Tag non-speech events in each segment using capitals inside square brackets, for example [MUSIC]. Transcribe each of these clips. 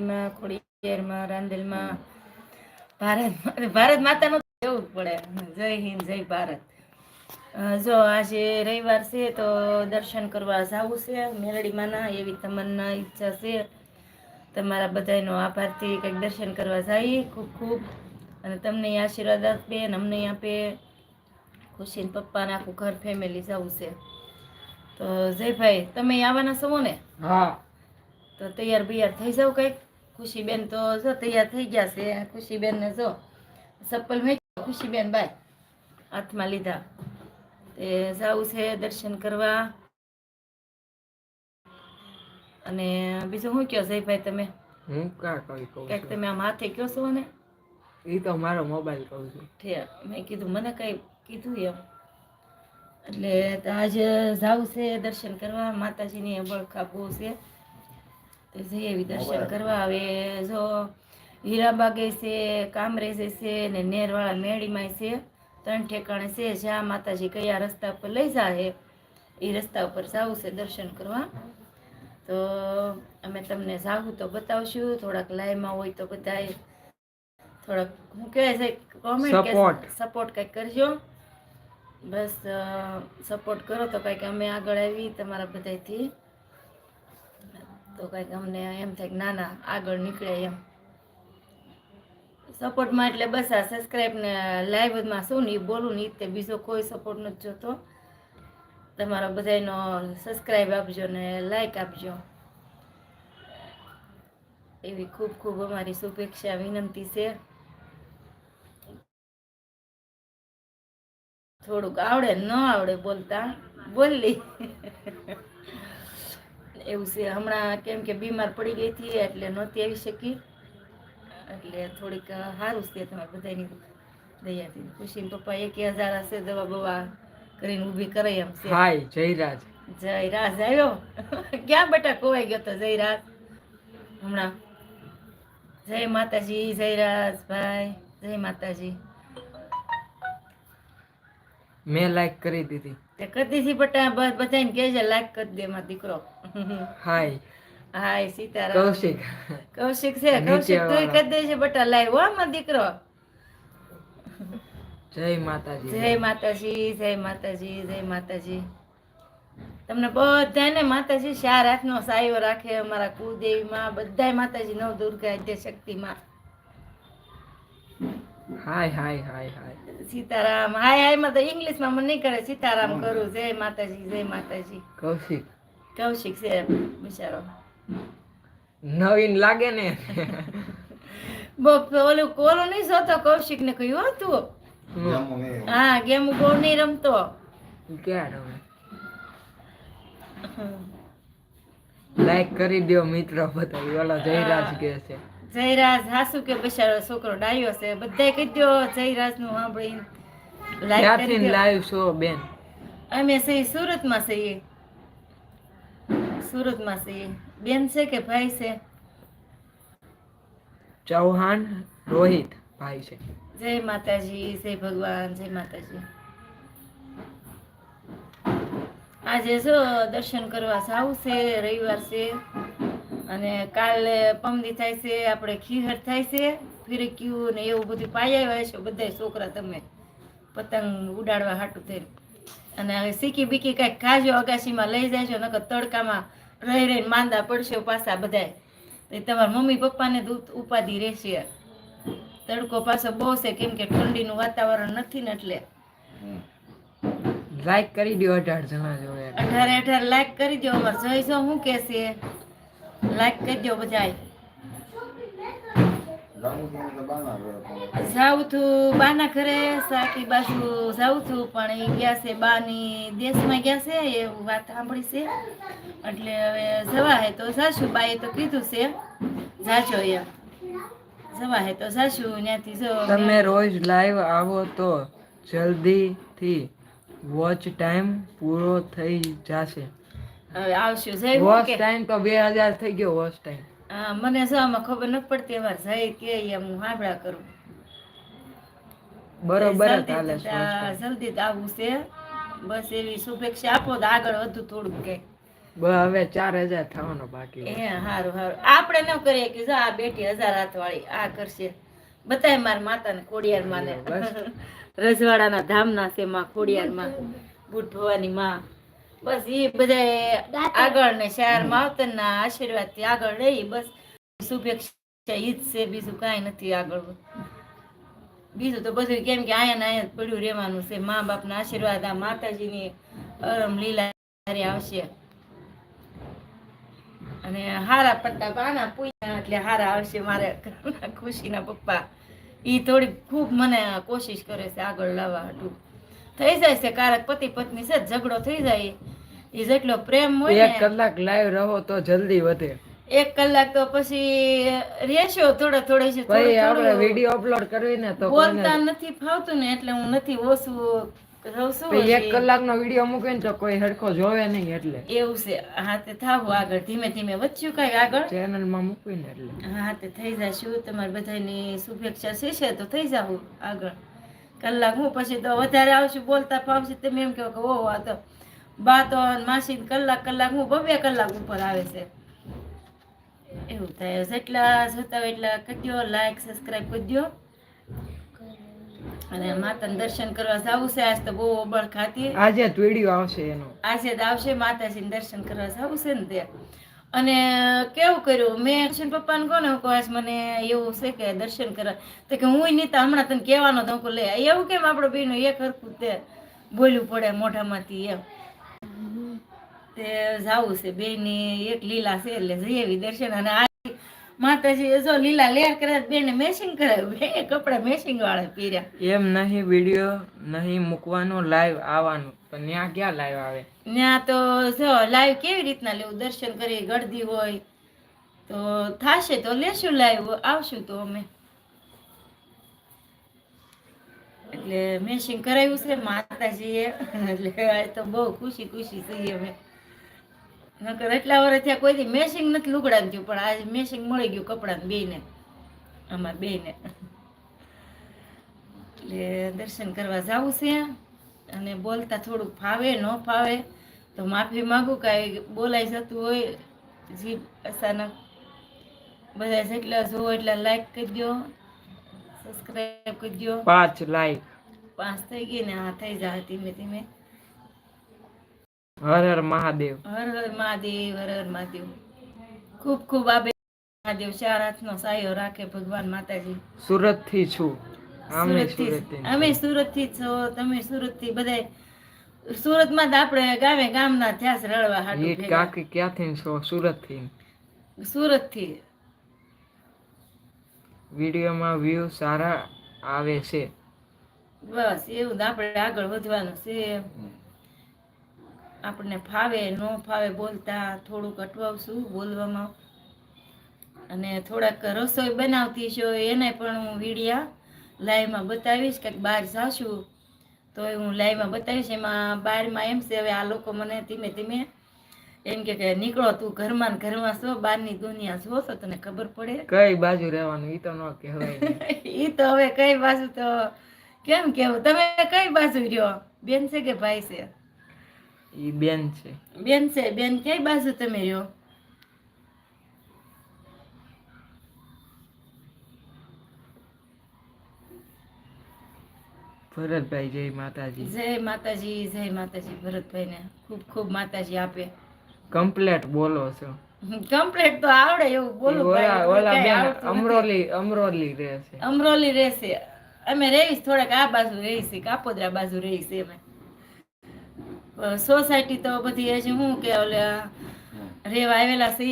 માં ખોડિયારમાં રાંદેલમાં ભારત ભારત માતાનું જવું પડે. જય હિન્દ જય ભારત. જો આજે રવિવાર છે તો દર્શન કરવા જવું છે. મેલડીમાંના એવી તમન્ના ઈચ્છા છે. તમારા બધાનો આભારથી કંઈક દર્શન કરવા જઈએ ખૂબ ખૂબ. અને તમને આશીર્વાદ આપે અને અમને આપે. ખુશીન પપ્પાને આખું ઘર ફેમિલી જવું છે. તો જયભાઈ તમે આવવાના છો ને? હા. તો તૈયાર બૈયાર થઈ જાવ કંઈક. ખુશીબેન તો જો તૈયાર થઈ ગયા છે. ખુશીબેન ને જો ચપ્પલ મેં ખુશીબેન બાય હાથમાં લીધા. તે જવું છે દર્શન કરવા. અને બીજું શું કહો જયભાઈ તમે? હું કા કઈ કહું કંઈક તમે આમ હાથે કહો છો ને એ તો મારો મોબાઈલ કહું છું. ઠે મેં કીધું મને કઈ કીધું એમ. એટલે આજે જવું છે દર્શન કરવા. માતાજીની બળખા બહુ છે. જઈએ એવી દર્શન કરવા આવે જો હીરાબાગે છે કામરેજે છે ને નેરવાળા મેળીમાં છે ત્રણ ઠેકાણે છે જ્યાં માતાજી કયા રસ્તા પર લઈ જાય એ રસ્તા ઉપર જવું છે દર્શન કરવા. તો અમે તમને જાવું તો બતાવશું થોડાક લાઈવમાં હોય તો બધાય થોડાક હું કહેવાય છે કોમેન્ટ. સપોર્ટ કંઈક કરજો. બસ સપોર્ટ કરો તો કંઈક અમે આગળ આવી તમારા બધાથી તો કંઈક અમને એમ થાય કે ના ના આગળ નીકળે એમ. સપોર્ટમાં એટલે બસ આ સબસ્ક્રાઈબ ને લાઈવમાં શું નહીં બોલું નહીં તે બીજો કોઈ સપોર્ટ નથી જોતો. તમારા બધાનો સબસ્ક્રાઈબ આપજો ને લાઈક આપજો. એવી ખૂબ ખૂબ અમારી શુભેચ્છા, વિનંતી છે. થોડુંક આવડે, ન આવડે બોલતા, બોલી. [LAUGHS] એવું છે. હમણાં કેમ કે બીમાર પડી ગઈ હતી એટલે નહોતી આવી શકી. એટલે થોડીક સારું છે તમારે બધાની દયાથી. ખુશીને પપ્પા એક હજાર હશે દવા બવા કરીને ઊભી કરે એમ છે. હાય જયરાજ જયરાજ આવ્યો. [LAUGHS] ક્યાં બેટા ખોવાઈ ગયો તો જયરાજ? હમણાં. જય માતાજી જયરાજ ભાઈ જય માતાજી. મેં લાઈક કરી દીધી. તે કદીથી બટા બસ બધાને કહેજે લાઈક કરી દે માં દીકરો. હાય હાય સીતારામ. કૌશિક. કૌશિક છે કૌશિક તું કરી દે છે બટા લાઈવ હો માં દીકરો. જય માતાજી. જય માતાજી જય માતાજી જય માતાજી. તમને બધાને માતાજી ચાર હાથનો સાયો રાખે અમારા કુદેવીમાં બધાય માતાજી નવ દુર્ગા શક્તિમાં. હાય હાય હાય હાય સીતારામ. હાય હાયમાં તો ઇંગ્લિશમાં મને કરે. સીતારામ કરું. જય માતાજી જય માતાજી. કૌશિક. કૌશિક છે બિચારો. નવીન લાગે ને. ઓલું કોલું નહીં જોતો? કૌશિક ને કહ્યું હતું હું? હા ગેમ બહુ નહીં રમતો. ક્યાં રમે? લાઈક કરી દો મિત્રો બધા. ઓલા જયરાજ કે છે. જયરાજ હાસુ કે બિચારો છોકરો ડાયો છે. બધાય કીધો જયરાજનું like ક્યાંથી લાઈવ શો બેન? અમે સહી સુરતમાં છીએ. સુરતમાં છીએ. બેન છે કે ભાઈ છે? ચૌહાણ રોહિત ભાઈ છે. જય માતાજી જય ભગવાન જય માતાજી. આજે જો દર્શન કરવા જાવ છે રવિવાર છે. અને કાલે પમદી થાય છે આપણે ખીહર થાય છે ફિરક્યું ને એવું બધું પાઈ આવ્યા છે બધા છોકરા તમે. પતંગ ઉડાડવા હાટું થઈને. અને હવે શીખી બીકી કાંઈક ખાજો અગાશીમાં લઈ જાયશો નકર તડકામાં રહી રહીને માંદા પડશે પાછા બધાય. તો તમારા મમ્મી પપ્પાને ઉપાધિ રહેશે. તડકો પાછો બહુ છે કેમ કે ઠંડીનું વાતાવરણ નથી ને એટલે. લાઈક કરી દો અઢાર જણા જોડે. અઢારે અઢાર લાઈક કરી દો અમારે જોઈશો શું કે છે? લાઈક કરી દો બધાય. જાઉં છું બાના ઘરે સાકી બાજુ જાઉં છું પણ એ ગયા છે બાની દેશમાં ગયા છે એવું વાત સાંભળી છે. એટલે હવે જવા હે તો જાશું બાએ તો કીધું છે જાજો એમ. જવા હે તો જાશું ત્યાંથી જો તમે રોજ લાઈવ આવો તો જલ્દીથી વોચ ટાઈમ પૂરો થઈ જશે. આવશું. જય વોશ ટાઈમ તો બે હજાર થઈ ગયો વોશ ટાઈમ. હા મને શું ખબર નથી પડતી અમારે જય કે એમ હું હાંભળા કરું. બરોબર જલ્દી હાલે છે જલ્દી જ છે. બસ એવી શુભેચ્છા આપો તો આગળ વધુ થોડું કે. હવે ચાર હજાર થવાનો બાકી એ હારું હારું. આપણે ન કરીએ કે જો આ બેટી હજાર હાથ વાળી આ કરશે. બતાય મારા માતાને કોડિયાર માને રજવાડાના ધામના છે માં કોડિયારમાં બુટ ભવાની માં. બસ એ બધા આગળ ને શહેર માવતરના આશીર્વાદથી આગળ રહી. બસ શુભેચ્છા ઈ જ છે બીજું કાંઈ નથી આગળ. બીજું તો બધું કેમ કે અહીંયા ને અહીંયા પડ્યું રહેવાનું છે. મા બાપના આશીર્વાદ આ માતાજીની અરમ લીલા આવશે. અને હારા પટ્ટા પાના પૂછ્યા એટલે હારા આવશે મારે ખુશીના પપ્પા. ઈ થોડી ખૂબ મને કોશિશ કરે છે આગળ લાવવા હાટું. થઈ જાય છે કારક પતિ પત્ની છે ઝઘડો થઈ જાય. એ જેટલો પ્રેમ હોય એક કલાક લાઈવ રહો તો જલ્દી વધે. એક કલાક તો પછી રહેશો થોડો થોડો છે ભાઈ આપણે વીડિયો અપલોડ કરવી ને તો બોલતા નથી ફાવતું ને એટલે હું નથી ઓછું રહું છું એક. કલાકનો વીડિયો મૂકીને તો કોઈ હરખો જોવે નહીં એટલે. એવું છે હા તે થાવું આગળ ધીમે ધીમે વધશું કઈ આગળ. ચેનલમાં મૂકવી ને એટલે. હા તે થઈ જશું તમારી બધાની શુભેચ્છા છે તો થઈ જાવ આગળ. કલાક હું પછી તો વધારે આવશું બોલતા ફાવશે તમે એમ કહો કે ઓહો આ તો બા તો માસી કલાક કલાક હું બબે કલાક ઉપર આવે છે. એવું થાય. જેટલા જોતા હોય એટલા કરજો લાઈક સબસ્ક્રાઈબ કરજો અને માતાના દર્શન કરવા જવું છે. આજ તો બહુ ઓબળ ખાતી. આજે જ વીડિયો આવશે એનો. આજે જ આવશે માતાજીને દર્શન કરવા જવું છે ને તે અને કેવું કર્યું? મેં દર્શન પપ્પાને કોને હું કહું મને એવું છે કે દર્શન કરવા તો કે હું નીતા હમણાં તને કહેવાનો ધોકો લે એવું કેમ આપણો બેનો એક હરખું તે બોલવું પડે મોઢામાંથી એમ. તે જાવું છે બેની એક લીલા છે એટલે જઈ આવી દર્શન અને આ માતાજી જો લીલા લેર કરે બેને મેચિંગ કરાવ્યું. બે કપડા મેચિંગ વાળા પહેર્યા. એમ નહીં વીડિયો નહીં મૂકવાનો લાઈવ આવવાનું. પણ ત્યાં ક્યાં લાઈવ આવે? ત્યાં તો જો લાઈવ કેવી રીતના લેવું? દર્શન કરી ગળદી હોય. તો થાશે તો લેશું લાઈવ આવશું તો અમે. એટલે મેચિંગ કરાવ્યું છે માતાજીએ. [LAUGHS] એટલે તો બહુ ખુશી ખુશી થઈ અમે. નકર એટલા વર્ષ થયા કોઈ મેસિંગ નથી લુગડાને થયું પણ આજે મેશિંગ મળી ગયું કપડાને બેને અમાર બેને એટલે દર્શન કરવા જવું છે. અને બોલતા થોડુંક ફાવે ન ફાવે તો માફી માગું કાંઈ બોલાઈ જતું હોય જીભ અચાનક બધા જેટલા જોવો એટલા લાઈક કરી દો સબસ્ક્રાઈબ કરી દો પાંચ લાઈક પાંચ થઈ ગઈ ને હા થઈ જાય ધીમે ધીમે. હર હર મહાદેવ. હર હર મહાદેવ હર હર મહાદેવ. ખૂબ ખૂબ આબે મહાદેવ ચાર હાથનો સાયો રાખે ભગવાન માતાજી. સુરતથી છું. અમે સુરતથી અમે સુરતથી છો. તમે સુરતથી બધા સુરતમાં જ આપણે ગામે ગામના થયા છે રળવા એ હાટું ભેગા. કાકી ક્યાંથી છો? સુરતથી સુરતથી વિડીયોમાં વ્યૂ સારા આવે છે. બસ એવું જ આપણે આગળ વધવાનું છે. આપણને ફાવે ન ફાવે બોલતા થોડુંક અટવાવશું બોલવામાં. અને થોડાક રસોઈ બનાવતી છો એને પણ હું વિડીયા લાઈવમાં બતાવીશ કંઈક બહાર જાશું તો હું લાઈવમાં બતાવીશ. એમાં બહારમાં એમ છે હવે આ લોકો મને ધીમે ધીમે એમ કે કે નીકળો તું ઘરમાં ઘરમાં છો બહારની દુનિયા છો તો તને ખબર પડે? કઈ બાજુ રહેવાનું? ઈ તો ન કહેવાય. [LAUGHS] ઈ તો હવે કઈ બાજુ તો કેમ કેવું તમે કઈ બાજુ રહ્યો? બેન છે કે ભાઈ છે? ઈ બેન છે. બેન છે બેન કઈ બાજુ તમે રહ્યો? ભરતભાઈ જય માતાજી. જય માતાજી જય માતાજી. ભરતભાઈ ને ખૂબ ખૂબ માતાજી આપે. કમ્પ્લેટ બોલો છો. કમ્પ્લેટ તો આવડે એવું બોલું ઓલા ઓલા બેન અમરોલી અમરોલી રહે છે. અમરોલી રહેશે અમે રહીશ થોડાક આ બાજુ રહીશ કાપોદરા બાજુ રહીશ અમે સોસાયટી તો બધી હજી હું કે ઓલે રેવા આવેલા છે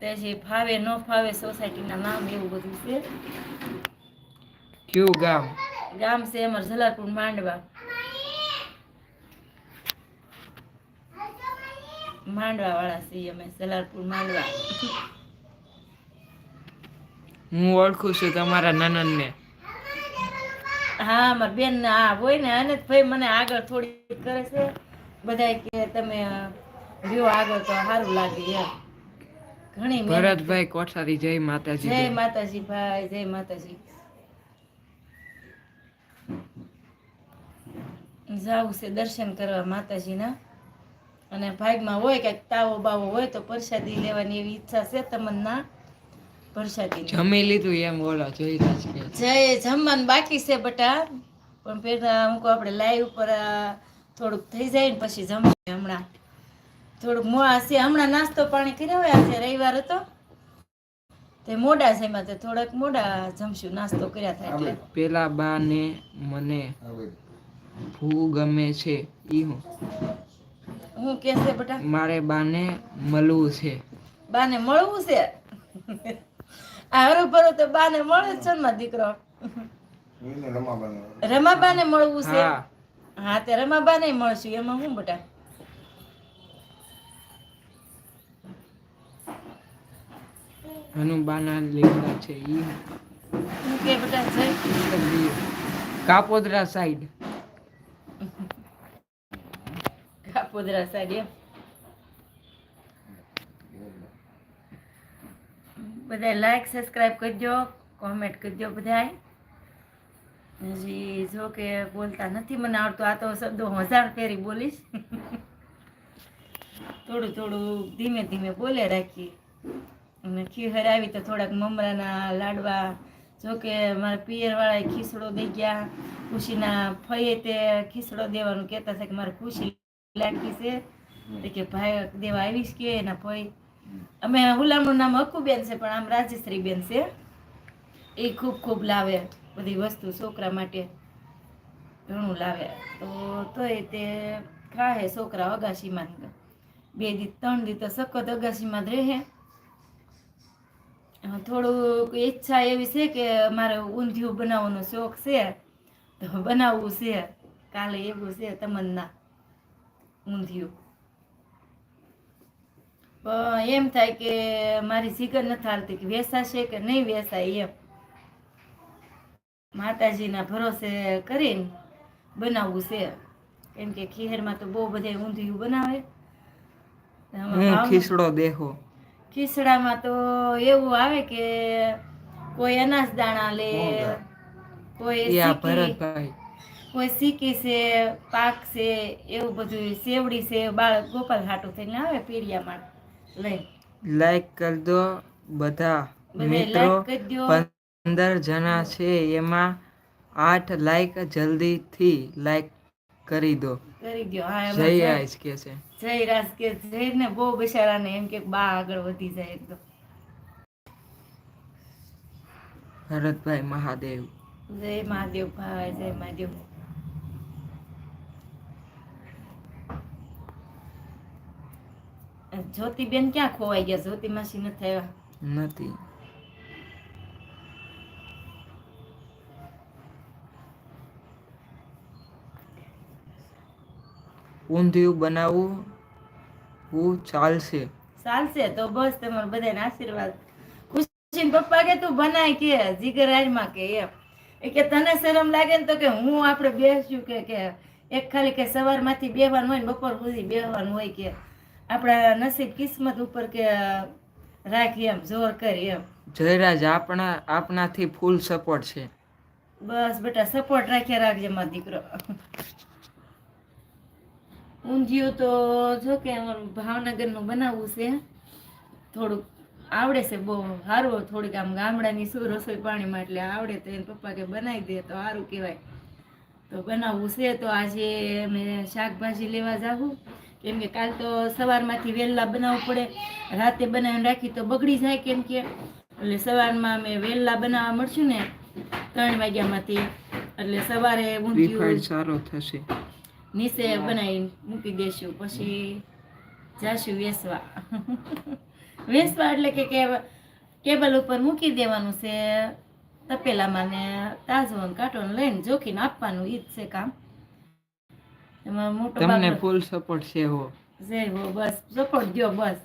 તે ફાવે ન ફાવે સોસાયટીના નામ એવું બધું છે. કયું ગામ? ગામ છે અમાર જલાલપુર માંડવા. માંડવા વાળા છીએ અમે જલાલપુર માંડવા. હું ઓળખું છું તમારા નનનને. હા મારા બેન હા હોય ને અને ભાઈ મને આગળ થોડી કરે છે. બધા કે તમે રહ્યો આગળ તો સારું લાગે એમ. ઘણી ભરતભાઈ કોઠારી જય માતાજી જય માતાજી ભાઈ જય માતાજી. જાવું છે દર્શન કરવા માતાજીના. અને ભાગમાં હોય કે તાવો બાવો હોય તો પ્રસાદી લેવાની એવી ઈચ્છા છે તમન્ના પ્રસાદી જમી લીધું એમ બોલો જોઈ કે જય જમવાનું બાકી છે બટા. પણ પેલા કહું આપણે લાઈવ ઉપર આ થોડુંક થઈ જાય ને પછી જમીએ હમણાં. થોડુંક મોડા છે હમણાં નાસ્તો પાણી કર્યો હોય આજે રવિવાર હતો. તે મોડા છે એમાં તે થોડાક મોડા જમશું. નાસ્તો કર્યા થાય એટલે. પેલા બા ને મને ભૂ ગમે છે ઈ હું. હું કે છે બેટા? મારે બાને મળવું છે. બાને મળવું છે? આ હરું ભરું તો બાને મળે જ છે ને દીકરો. રમાબાને મળવું છે? હા તે રમાબાને મળશું એમાં હું બટા? હનુબાના લીમડા છે ઈ. હું. કે બટા છે? કાપોદરા સાઈડ. કાપોદરા સાઈડ એમ. બધા લાઈક સબસ્ક્રાઇબ કરજો કોમેન્ટ કરજો બધાય. હજી જો કે બોલતા નથી મને આવડતું. આ તો શબ્દો હજાર ફેરી બોલીશ. થોડું થોડું ધીમે ધીમે બોલે રાખી અને ખીહર આવી તો થોડાક મમરાના લાડવા. જો કે મારા પિયરવાળાએ ખીસડો દઈ ગયા. ખુશીના ફઈએ તે ખીસડો દેવાનું કહેતા છે કે મારે ખુશી લાગી છે. કે ભાઈ દેવા આવીશ કે એના ફઈ. અમે ગુલામનું નામ અક્કુબેન છે, પણ આમ રાજેશ્રી બેન છે. એ ખૂબ ખૂબ લાવે. બધી વસ્તુ છોકરા માટે ઘણું લાવે. તો તોય તે ખાહે છોકરા અગાશીમાં. બે દી, ત્રણ દી તો સખત અગાશીમાં જ રહે. થોડુંક ઈચ્છા એવી છે કે મારે ઊંધિયું બનાવવાનો શોખ છે. તો બનાવવું છે. કાલે એવું છે તમન્ના ઊંધિયું. એમ થાય કે મારી જીગર નથી હાલતી કે વેસાશે કે નહીં વેસાય એમ. માતાજીના ભરોસે કરીને બનાવવું છે. કેમ કે ખીહેરમાં તો બહુ બધા ઊંધિયું બનાવે. ખીસડો દેહો. ખીસડામાં તો એવું આવે કે કોઈ અનાજ દાણા લે કોઈ ભરતભાઈ કોઈ સીકી છે પાક છે એવું બધું સેવડી છે બાળક ગોપાલ હાટું થઈને આવે પીડિયામાં લઈ લાઈક કરી દો બધા મિત્રો. પંદર જણા છે એમાં આઠ લાઈક જલ્દીથી લાઈક કરી દો. કરી દો. હા જય કે છે. જય રાજ કે જય ને બહુ બિચારાને એમ કે બા આગળ વધી જાય એકદમ ભરતભાઈ મહાદેવ. જય મહાદેવ ભાઈ જય મહાદેવ. જ્યોતિબેન ક્યાં ખોવાઈ ગયા? જ્યોતિ માસી નથી આવ્યા? નથી. ઊંધિયું બનાવવું હું ચાલશે. ચાલશે તો બસ તમારે બધાને આશીર્વાદ. ખુશી પપ્પા કે તું બનાય કે જીગર રાજમાં કે એમ. એ કે તને શરમ લાગે ને તો કે હું આપણે બેસ્યું કે કે એક ખાલી કે સવારમાંથી બેહવાનું હોય ને બપોર સુધી બેહવાનું હોય કે. આપણા નસીબ કિસ્મત ઉપર કે રાખી એમ જોર કરી એમ. જયરાજ આપણા આપણાથી ફૂલ સપોર્ટ છે. બસ બેટા સપોર્ટ રાખ્યા રાખજે મારો દીકરો. ઊંધિયું તો જો કે અમારું ભાવનગરનું બનાવવું છે. થોડુંક આવડે છે બહુ સારું થોડીક આમ ગામડાની શું રસોઈ પાણીમાં એટલે આવડે તો એને પપ્પા કે બનાવી દે તો સારું કહેવાય. તો બનાવવું છે તો આજે અમે શાકભાજી લેવા જાવું કેમ કે કાલ તો સવારમાંથી વહેલા બનાવવું પડે. રાતે બનાવીને રાખી તો બગડી જાય કેમ કે. એટલે સવારમાં અમે વહેલા બનાવવા મળશું ને ત્રણ વાગ્યામાંથી. એટલે સવારે ઊંધિયું સારો થશે. નીચે બનાવીને મૂકી દેશું પછી જાશું વેસવા વેસવા એટલે કે ટેબલ ઉપર મૂકી દેવાનું છે તપેલામાં ને તાજો કાંટો લઈને જોખીને આપવાનું ઈ જ છે કામ એમાં મોટો તમને ફૂલ સપોર્ટ છે હો જય હો બસ સપોર્ટ દો બસ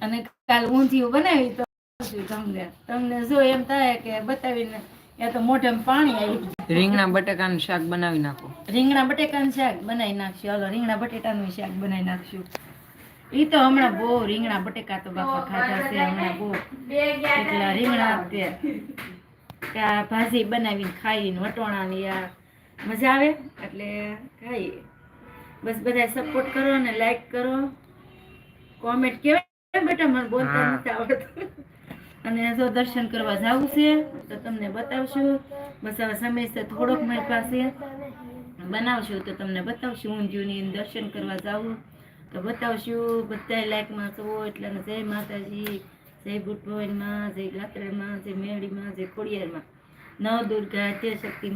અને કાલ ઊંધિયું બનાવી તો તમને તમને જો એમ થાય કે બતાવીને યા તો મોઢામાં પાણી આવી રીંગણા બટાકાનું શાક બનાવી નાખો. રીંગણા બટેકાનું શાક બનાવી નાખશું. હાલો રીંગણા બટેટાનું શાક બનાવી નાખશું. ઈ તો હમણાં બહુ રીંગણા બટેકા તો બાપા ખાધા છે હમણાં બહુ. એટલા રીંગણા તે ભાજી બનાવીને ખાઈને વટોણાની આ મજા આવે? એટલે ખાઈએ. બસ બધા સપોર્ટ કરો ને લાઈક કરો. કોમેન્ટ કેવાય બેટા? મને બોલતા નથી આવડતું. અને જો દર્શન કરવા જવું છે, તો તમને બતાવશું. બસ હવે સમયસર થોડોક મારી પાસે. બનાવશું તો તમને બતાવશું. ઊંધિયુંની દર્શન કરવા જાવું તો બતાવશું બધા લાઈકમાં છો એટલે જય માતાજી, જય બુટ ભવનમાં જય લાકડામાં જય મેળીમાં જય ખોડિયારમાં. નવ દુર્ગા તે શક્તિમાં